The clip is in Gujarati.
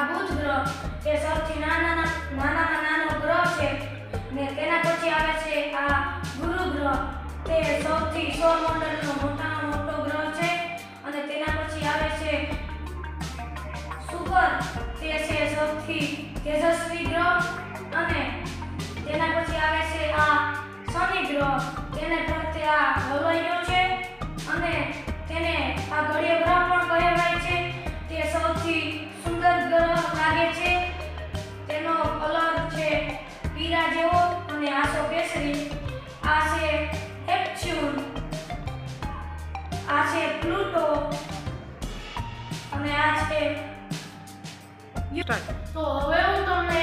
આ બુધ ગ્રહ એ સૌથી નાના નાનામાં નાનો ગ્રહ છે. ને તેના પછી આવે છે આ ગુરુ ગ્રહ. તે સૌથી સૌરમંડળનો મોટામાં મોટો ગ્રહ છે. અને તેના પછી આવે છે શુક્ર તે છે સૌથી તેજસ્વી ગ્રહ. લાગે છે? તેનો કલર છે. પીરા જેવો અને આસો કેસરી. આ છે નેપચ્યુન આ છે પ્લુટો. અને આ છે તો હવે હું તમને